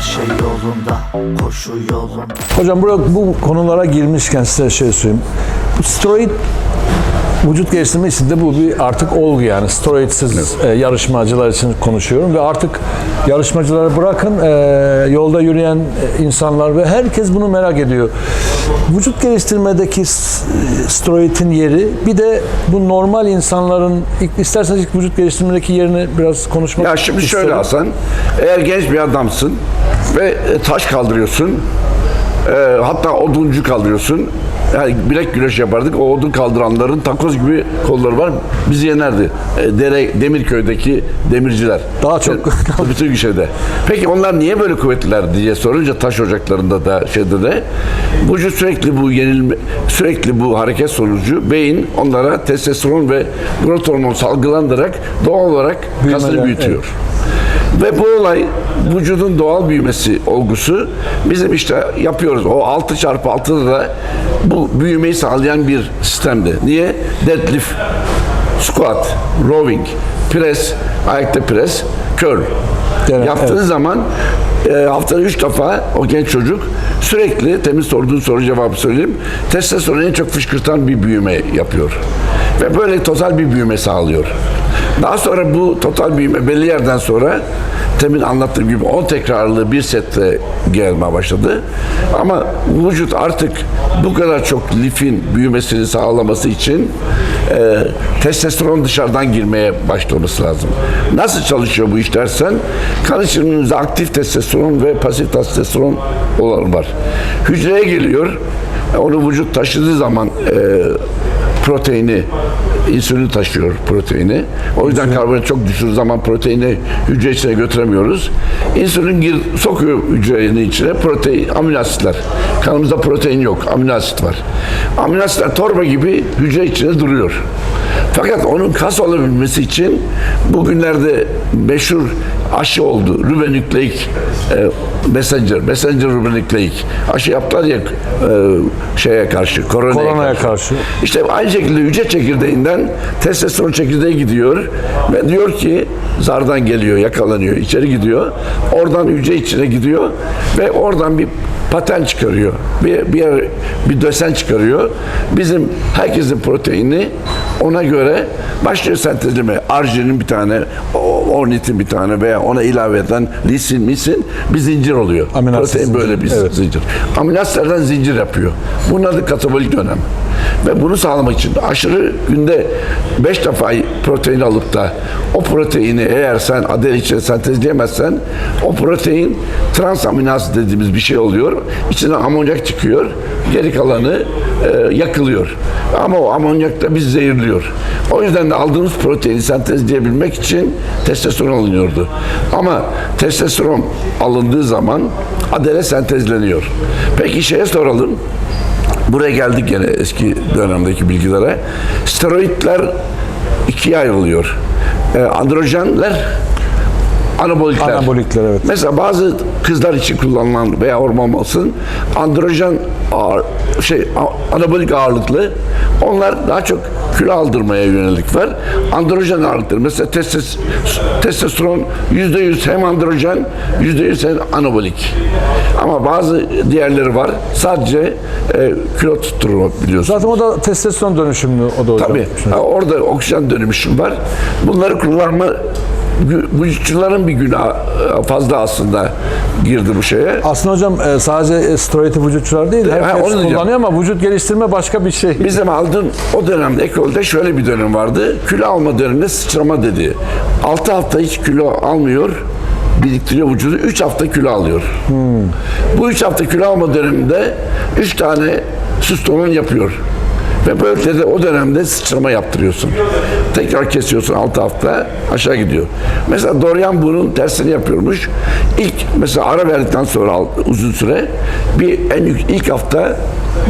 Her şey yolunda, koşu yolunda Hocam burada bu konulara girmişken size şey söyleyeyim. Bu steroid vücut geliştirme için de bu bir artık olgu yani. Steroidsiz e, yarışmacılar için konuşuyorum ve artık yarışmacıları bırakın e, yolda yürüyen e, insanlar ve herkes bunu merak ediyor. Vücut geliştirmedeki s- steroidin yeri bir de bu normal insanların isterseniz ilk vücut geliştirmedeki yerini biraz konuşmak Ya şimdi şöyle isterim. Hasan, eğer genç bir adamsın ve e, taş kaldırıyorsun, e, hatta oduncu kaldırıyorsun, yani bilek güreş yapardık, o odun kaldıranların takoz gibi kolları var, bizi yenerdi. E, Dere, Demirköy'deki demirciler. Daha çok. E, Bütün şeyde. Peki onlar niye böyle kuvvetliler diye sorunca taş ocaklarında da şeyde de vücut sürekli bu yenilme, sürekli bu hareket sonucu beyin onlara testosteron ve growth hormonu salgılandırarak doğal olarak kasını büyütüyor. Ve bu olay vücudun doğal büyümesi olgusu bizim işte yapıyoruz. O 6 çarpı 6'da da bu büyümeyi sağlayan bir sistemdi. Niye? Deadlift, squat, rowing, press, ayakta press, curl. Evet, Yaptığınız evet. zaman e, haftada 3 defa o genç çocuk sürekli temiz sorduğun soru cevabı söyleyeyim. Testosteronu en çok fışkırtan bir büyüme yapıyor. Ve böyle total bir büyüme sağlıyor. Daha sonra bu total büyüme belli yerden sonra temin anlattığım gibi 10 tekrarlı bir sette gelmeye başladı. Ama vücut artık bu kadar çok lifin büyümesini sağlaması için e, testosteron dışarıdan girmeye başlaması lazım. Nasıl çalışıyor bu iş dersen kan içerimizde aktif testosteron ve pasif testosteron olan var. Hücreye geliyor. Onu vücut taşıdığı zaman e, proteini insülin taşıyor proteini. O yüzden karbonhidrat çok düştüğü zaman proteini hücre içine götüremiyoruz. İnsülin gir, sokuyor hücrenin içine protein, amino asitler. Kanımızda protein yok, amino asit var. Amino asitler torba gibi hücre içinde duruyor. Fakat onun kas olabilmesi için bugünlerde meşhur aşı oldu. Ribonucleic e, messenger, messenger ribonucleic. Aşı yaptılar ya e, şeye karşı, koronaya, Koronaya karşı. karşı. İşte aynı şekilde hücre çekirdeğinden testosteron çekirdeği gidiyor ve diyor ki zardan geliyor, yakalanıyor, içeri gidiyor. Oradan hücre içine gidiyor ve oradan bir paten çıkarıyor. Bir, bir, yer- bir dösen çıkarıyor. Bizim herkesin proteini ona göre başlıyor sentezleme. Arginin bir tane, ornitin bir tane veya ona ilave edilen lisin, misin bir zincir oluyor. Amino Protein zinciri. böyle bir Evet. zincir. Amino zincir yapıyor. Bunun adı katabolik dönem. Ve bunu sağlamak için aşırı günde 5 defa protein alıp da o proteini eğer sen ader içine sentezleyemezsen o protein trans amino asit dediğimiz bir şey oluyor. İçinden amonyak çıkıyor. Geri kalanı e, yakılıyor. Ama o amonyak da bizi zehirliyor. O yüzden de aldığımız proteini sentezleyebilmek için testosteron alınıyordu. Ama testosteron alındığı zaman adere sentezleniyor. Peki şeye soralım. Buraya geldik gene eski dönemdeki bilgilere. Steroidler ikiye ayrılıyor. Ee, androjenler, anabolikler. Anabolikler, evet. Mesela bazı kızlar için kullanılan veya hormon olsun androjen ağır, şey anabolik ağırlıklı onlar daha çok kilo aldırmaya yönelik var. Androjen ağırlıkları mesela testes, testosteron yüzde yüz hem androjen yüzde yüz hem anabolik. Ama bazı diğerleri var. Sadece e, kilo tutturma biliyorsun. Zaten o da testosteron dönüşümlü o da hocam. Tabii. Ha, orada oksijen dönüşüm var. Bunları kullanma vücutçuların bir günah e, fazla aslında girdi bu şeye. Aslında hocam e, sadece e, steroidi vücutçular değil, herkes onu diyeceğim. kullanıyor ama vücut geliştirme başka bir şey. Bizim aldığım o dönemde ekolde şöyle bir dönem vardı. Kilo alma döneminde sıçrama dedi. 6 hafta hiç kilo almıyor biriktiriyor vücudu. 3 hafta kilo alıyor. Bu 3 hafta kilo alma döneminde 3 tane süstoman yapıyor. Ve böylelikle de o dönemde sıçrama yaptırıyorsun. Tekrar kesiyorsun 6 hafta aşağı gidiyor. Mesela Dorian bunun tersini yapıyormuş. İlk mesela ara verdikten sonra uzun süre bir en yük- ilk hafta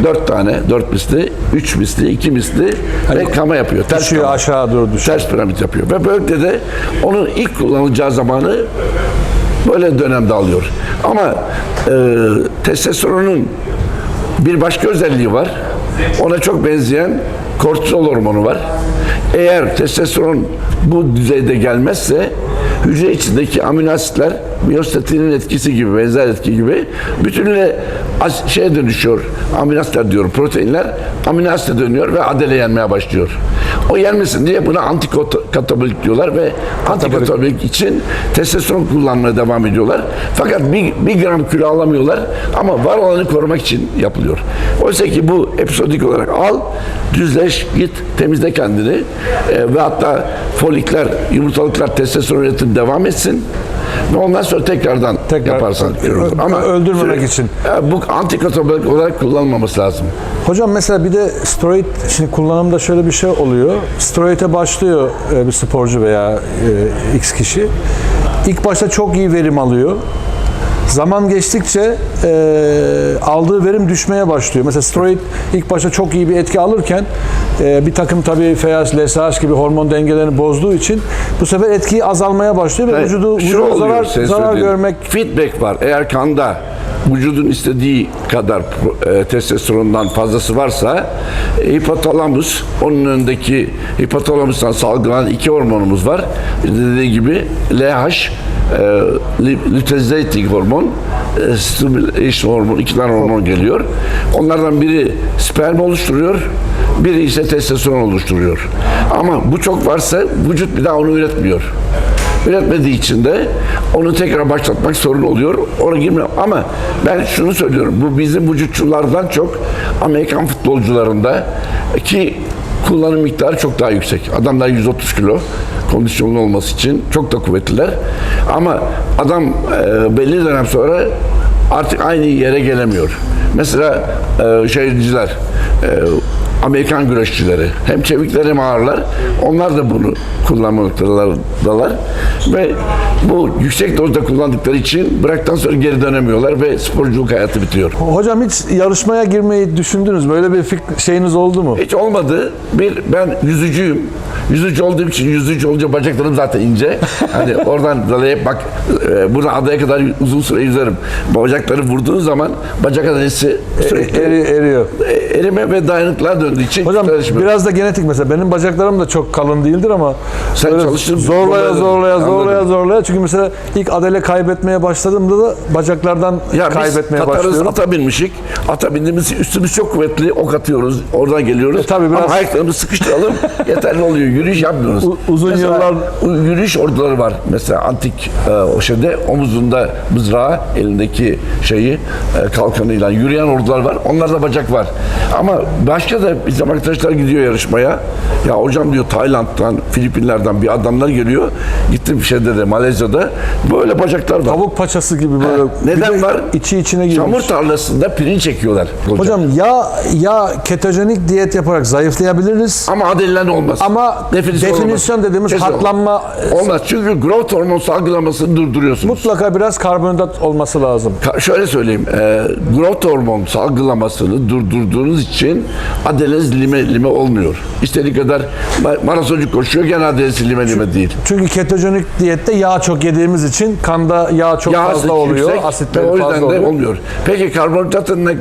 dört tane, dört misli, üç misli, iki misli ve kama yapıyor. Ters Düşüyor kama. aşağı doğru düşüyor. Ters piramit yapıyor. Ve böylelikle de onun ilk kullanılacağı zamanı böyle dönemde alıyor. Ama e, testosteronun bir başka özelliği var. Ona çok benzeyen kortizol hormonu var. Eğer testosteron bu düzeyde gelmezse hücre içindeki amino asitler miyostatinin etkisi gibi, benzer etki gibi bütünle şeye dönüşüyor. Amino asitler diyorum, proteinler amino asite dönüyor ve adele yenmeye başlıyor. O yenmesin diye buna antikatabolik diyorlar ve antikatabolik için testosteron kullanmaya devam ediyorlar. Fakat bir, bir gram kilo alamıyorlar ama var olanı korumak için yapılıyor. Oysa ki bu episodik olarak al, düzleş, git, temizle kendini e, ve hatta folikler, yumurtalıklar testosteron üretim devam etsin. Ve ondan sonra tekrardan Tekrar- yaparsan Ö- öldürmemek için. E, bu antikatabolik olarak kullanılmaması lazım. Hocam mesela bir de steroid şimdi kullanımda şöyle bir şey oluyor. Steroide başlıyor e, bir sporcu veya e, X kişi. İlk başta çok iyi verim alıyor. Zaman geçtikçe e, aldığı verim düşmeye başlıyor. Mesela steroid ilk başta çok iyi bir etki alırken e, bir takım tabii FAS, LSH gibi hormon dengelerini bozduğu için bu sefer etkiyi azalmaya başlıyor ve vücudu, Şu vücuda oluyor, zarar, zarar görmek Feedback var. Eğer kanda vücudun istediği kadar e, testosterondan fazlası varsa e, hipotalamus onun önündeki hipotalamustan salgılanan iki hormonumuz var. Dediği gibi LH e, li- luteinizing hormon e, stimulation hormon iki tane hormon geliyor. Onlardan biri sperm oluşturuyor. Biri ise testosteron oluşturuyor. Ama bu çok varsa vücut bir daha onu üretmiyor. Üretmediği için de onu tekrar başlatmak sorun oluyor. Ona girmiyor. Ama ben şunu söylüyorum. Bu bizim vücutçulardan çok Amerikan futbolcularında ki kullanım miktarı çok daha yüksek. Adamlar 130 kilo kondisyonlu olması için çok da kuvvetliler. Ama adam e, belli dönem sonra artık aynı yere gelemiyor. Mesela e, şeyciler, e, Amerikan güreşçileri hem çevikler hem ağırlar. Onlar da bunu kullanmaktalar ve bu yüksek dozda kullandıkları için bıraktıktan sonra geri dönemiyorlar ve sporculuk hayatı bitiyor. Hocam hiç yarışmaya girmeyi düşündünüz? Böyle bir fik- şeyiniz oldu mu? Hiç olmadı. Bir ben yüzücüyüm. Yüzücü olduğum için yüzücü olunca bacaklarım zaten ince. Hani oradan dolayı bak e, buradan adaya kadar uzun süre yüzerim. Bacakları vurduğun zaman bacak adresi sürekli Eri- eriyor. e, erime ve dayanıklığa için Hocam biraz da genetik mesela. Benim bacaklarım da çok kalın değildir ama Sen böyle çalıştın, zorlaya zorlaya zorlaya zorlaya çünkü mesela ilk adele kaybetmeye başladığımda da bacaklardan Ya biz kaybetmeye Tatarız, başlıyorum. ata binmişik. Ata bindiğimiz üstümüz çok kuvvetli. Ok atıyoruz. Oradan geliyoruz. E, tabii biraz- Ama ayaklarımızı sıkıştıralım. yeterli oluyor. Yürüyüş yapmıyoruz. U- uzun yıllar- u- yürüyüş orduları var. Mesela antik e, o şeyde omuzunda mızrağı, elindeki şeyi e, kalkanıyla yürüyen ordular var. Onlarda bacak var. Ama başka da bizim arkadaşlar gidiyor yarışmaya. Ya hocam diyor Tayland'dan, Filipinler'den bir adamlar geliyor. Gittim şeyde de Malezya'da. Böyle bacaklar var. Tavuk paçası gibi böyle. Neden Bir de var? İçi içine girmiş. Çamur tarlasında pirinç çekiyorlar. Hocam ya ya ketojenik diyet yaparak zayıflayabiliriz Ama adelilen olmaz. ama definisyon, olmaz. dediğimiz Kesin hatlanma Olmaz çünkü growth hormon salgılamasını durduruyorsunuz. mutlaka biraz karbonhidrat olması lazım. Ka- şöyle söyleyeyim, e, growth hormon salgılamasını durdurduğunuz için adeleniz lime lime olmuyor. İstediği kadar ma- maratoncu koşuyor gene adelesi lime lime değil. Çünkü ketojenik diyette yağ çok yediğimiz için kanda yağ çok Yağ fazla oluyor. yüksek Asitleri o fazla yüzden de oluyor. olmuyor. Peki karbonhidratın ne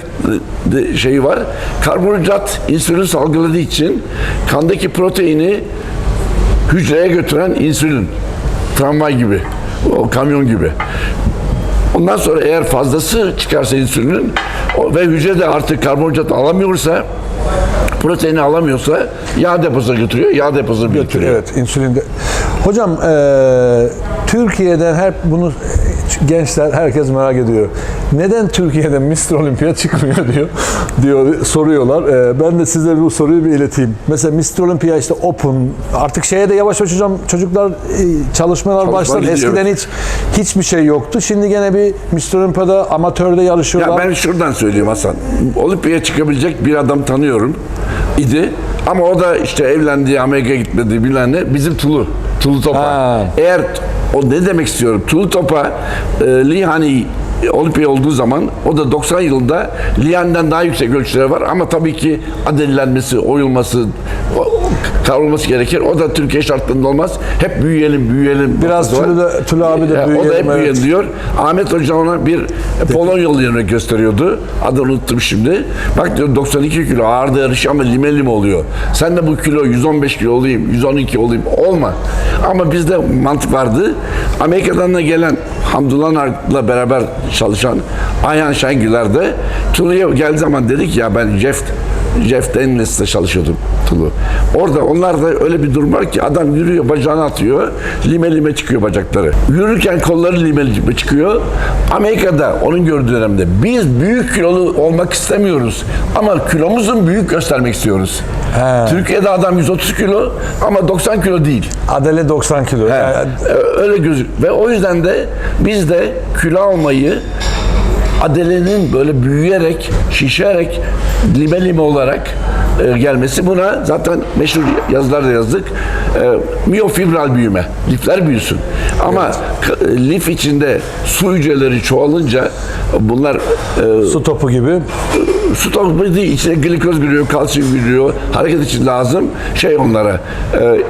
şeyi var? Karbonhidrat insülin salgıladığı için kandaki proteini hücreye götüren insülin. Tramvay gibi. O kamyon gibi. Ondan sonra eğer fazlası çıkarsa insülinin ve hücre de artık karbonhidrat alamıyorsa proteini alamıyorsa yağ deposuna götürüyor. Yağ deposuna biriktiriyor. Evet, insülin de. Hocam eee, Türkiye'den hep bunu gençler herkes merak ediyor. Neden Türkiye'de Mr. Olympia çıkmıyor diyor diyor soruyorlar. Eee, ben de size bu soruyu bir ileteyim. Mesela Mr. Olympia işte Open artık şeye de yavaş yavaş hocam çocuklar e, çalışmalar başladı. gidiyor. Eskiden hiç hiçbir şey yoktu. Şimdi gene bir Mr. Olympia'da amatörde Ya yarışıyorlar. ben şuradan söyleyeyim Hasan. Olimpiyaya çıkabilecek bir adam tanıyorum idi. Ama o da işte evlendi, Amerika'ya gitmedi bilen ne. Bizim Tulu. Tulu Topa. Ha. Eğer o ne demek istiyorum? Tulu Topa e, Hani Olimpiya olduğu zaman o da 90 yılında Lian'den daha yüksek ölçüleri var ama tabii ki adelilenmesi, oyulması, kavrulması gerekir. O da Türkiye şartlarında olmaz. Hep büyüyelim, büyüyelim. Biraz. Tülü de- Tülü abi de Ya, O da büyüyelim, hep büyüyelim evet. diyor. Ahmet Hoca ona bir Polonyalı yerine gösteriyordu. Adını unuttum şimdi. Bak diyor 92 kilo ağırda yarışı ama lime lime oluyor. Sen de bu kilo 115 kilo olayım, 112 olayım. Olma. Ama bizde mantık vardı. Amerika'dan da gelen Hamdullah Nar'la beraber çalışan Ayhan Şengüler de Tulu'ya geldiği zaman dedik ya ben Jeff Jeff Daniels'le çalışıyordum Tulu. Orada onlar da öyle bir durum var ki adam yürüyor bacağını atıyor. Lime lime çıkıyor bacakları. Yürürken kolları lime lime çıkıyor. Amerika'da onun gördüğü dönemde biz büyük kilolu olmak istemiyoruz. Ama kilomuzun büyük göstermek istiyoruz. Türkiye'de adam 130 kilo ama 90 kilo değil. Adele 90 kilo. He, Yani öyle gözük ve o yüzden de biz de kilo almayı Adele'nin böyle büyüyerek, şişerek, lime lime olarak e, gelmesi buna zaten meşhur yazılarda yazdık. E, miyofibral büyüme, lifler büyüsün. Ama k- lif içinde su hücreleri çoğalınca bunlar e, su topu gibi. su topu değil, içine glikoz giriyor, kalsiyum giriyor, hareket için lazım şey onlara. E, e,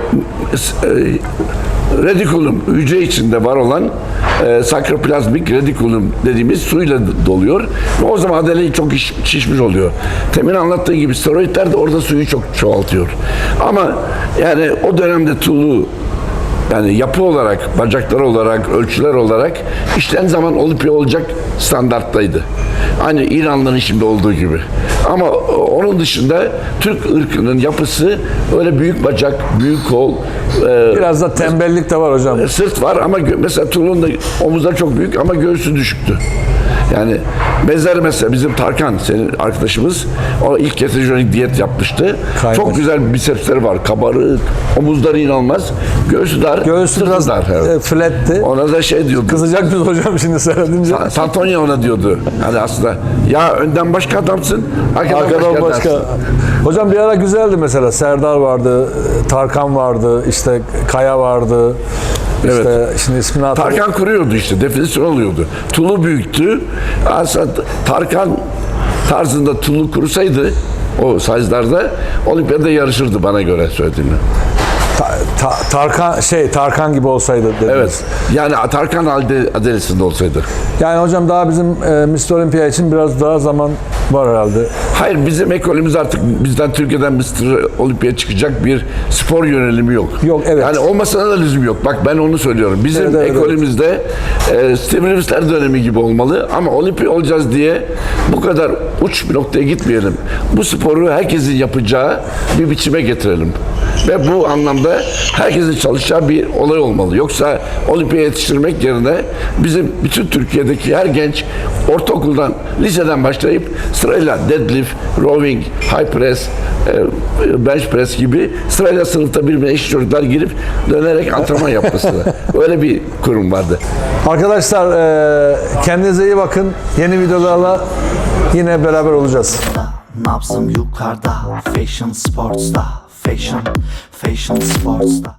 redikulum hücre içinde var olan e, sakroplazmik redikulum dediğimiz suyla doluyor. Ve o zaman adele çok iş- şişmiş oluyor. Temin anlattığı gibi steroidler de orada suyu çok çoğaltıyor. Ama yani o dönemde Tulu yani yapı olarak, bacaklar olarak, ölçüler olarak işten zaman olimpiya olacak standarttaydı. Aynı İranlıların şimdi olduğu gibi. Ama onun dışında Türk ırkının yapısı öyle büyük bacak, büyük kol, e, Biraz da tembellik de var hocam. sırt var ama mesela Tuğrul'un da omuzları çok büyük ama göğsü düşüktü. Yani mezar mesela bizim Tarkan senin arkadaşımız o ilk ketojenik diyet yapmıştı. Kaymış. Çok güzel bisepsleri var. Kabarık, omuzları inanılmaz. Göğsü dar, Göğsü biraz dar. evet. e, fletti. Ona da şey diyordu. Kızacak mıyız hocam şimdi seyredince? Sa- Santonya ona diyordu. Hani aslında ya önden başka adamsın, arkadan, Arkadan başka, başka. Hocam bir ara güzeldi mesela. Serdar vardı, Tarkan vardı, işte Kaya vardı. İşte şimdi ismini hatırlamıyorum. Tarkan kuruyordu işte, definisyon oluyordu. Tulu büyüktü. Aslında Tarkan tarzında Tulu kurusaydı o size'larda olimpiyada yarışırdı bana göre söylediğimde. Ta- Ta- Tarkan şey Tarkan gibi olsaydı dediniz. Evet. Yani Tarkan halde adelesinde olsaydı. Yani hocam daha bizim e, Mr. Olympia için biraz daha zaman var herhalde. Hayır bizim ekolümüz artık bizden Türkiye'den Mr. Olimpiya çıkacak bir spor yönelimi yok. Yok, evet. Yani olmasına da lüzum yok. Bak ben onu söylüyorum. Bizim Evet, evet, ekolümüzde e, Steven dönemi gibi olmalı ama olimpiya olacağız diye bu kadar uç bir noktaya gitmeyelim. Bu sporu herkesin yapacağı bir biçime getirelim. Ve bu anlamda herkesin çalışacağı bir olay olmalı. Yoksa olimpiya yetiştirmek yerine bizim bütün Türkiye'deki her genç ortaokuldan, liseden başlayıp sırayla deadlift, rowing, high press, e, bench press gibi sırayla sınıfta birbirine eşit çocuklar girip dönerek antrenman yapması. Öyle bir kurum vardı. Arkadaşlar e, kendinize iyi bakın. Yeni videolarla yine beraber olacağız. Nabzım yukarıda Fashion sports'ta Fashion, fashion sports'ta